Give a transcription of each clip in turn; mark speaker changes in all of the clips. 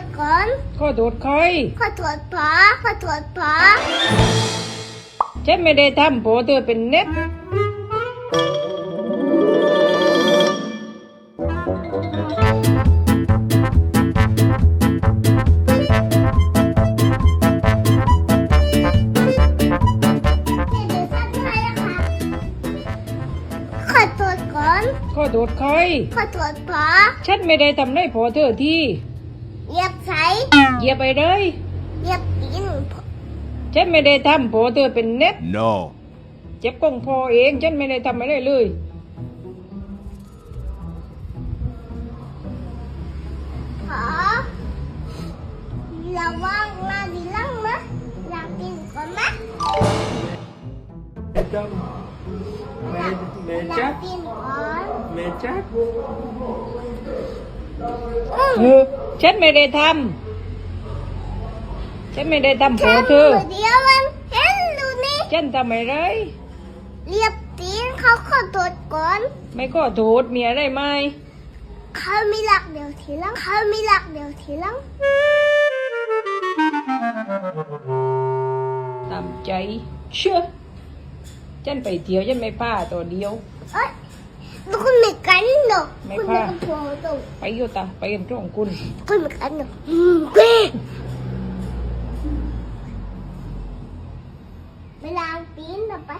Speaker 1: ษก่อน
Speaker 2: ขอโทษใคร
Speaker 1: ขอโทษพ่อขอโทษพ่อ
Speaker 2: ฉันไม่ได้ทำพอเธอเป็นเน็ต
Speaker 1: เดี๋ยวดูสักหน่อยนะคะขอโทษก่อน
Speaker 2: ขอโทษใคร
Speaker 1: ขอโทษพ่อ
Speaker 2: ฉันไม่ได้ทำได้พอเธอที่
Speaker 1: เหยียบใส่
Speaker 2: เหยียบไปเลย
Speaker 1: เหยียบตีนพ่อ
Speaker 2: ฉันไม่ได้ทำพอเธอเป็นเน็ต
Speaker 3: No.
Speaker 2: เจ็บกองพอเองฉันไม่ได้ทำอะไรเลย
Speaker 1: พ่อระวังหน้าดีหลังนะอยากกินก่อนนะ
Speaker 4: ไม่ต้องแม่แม่
Speaker 1: อยา
Speaker 4: จั
Speaker 1: ก
Speaker 4: ด
Speaker 1: กินก่อน
Speaker 4: แม่จัด
Speaker 1: อืม
Speaker 2: เออฉันไม่ได้ทำฉันไม่ได้ทำพอ
Speaker 1: ฉัน
Speaker 2: เธอ
Speaker 1: เดียวมันเห็นดูนี่
Speaker 2: ฉันทำอะไร
Speaker 1: เรียบตีนเขาขอโทษก่อน
Speaker 2: ไม่ขอโทษมีอะไรไหม
Speaker 1: เขาไม่รักเดี๋ยวทีหลังเขาไม่รักเดี๋ยวทีหลัง
Speaker 2: ตามใจเชื่อฉันไปเที่ยวฉันไม่พาตัวเดียว
Speaker 1: เอ้ยแล้วคุณไม่ กันหรอก
Speaker 2: ไม่
Speaker 1: คุณ
Speaker 2: พา
Speaker 1: ไม่กันตัวตรง
Speaker 2: ไปโยตาไปกันตรงคุณ
Speaker 1: คุณไม่กันหรอกอืมเว้ยไปล้างตีนต่อไป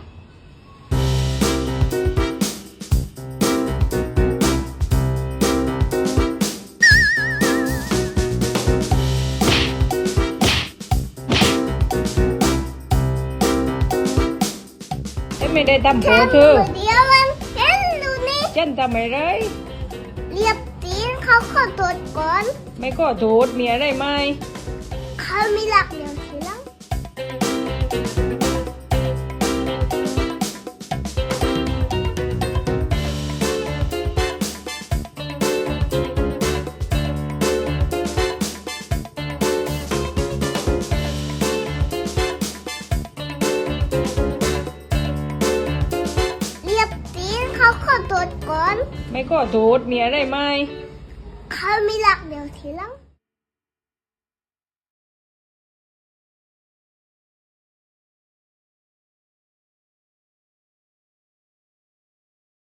Speaker 2: ฉันไม่ได้ทำพอ
Speaker 1: ฉัน
Speaker 2: เธอ
Speaker 1: เดียวมันเห็น ดูนี่
Speaker 2: ฉันทำอะไร
Speaker 1: เรียบตีนเขาขอโทษก่อน
Speaker 2: ไม่ขอโทษมีอะไรไหม
Speaker 1: เขาไม่รักเดี๋ยวทีหลั โทษก่อน
Speaker 2: ไม่ขอโทษมีอะไรไหม
Speaker 1: เขาไม่รักเดี๋ยวทีหลัง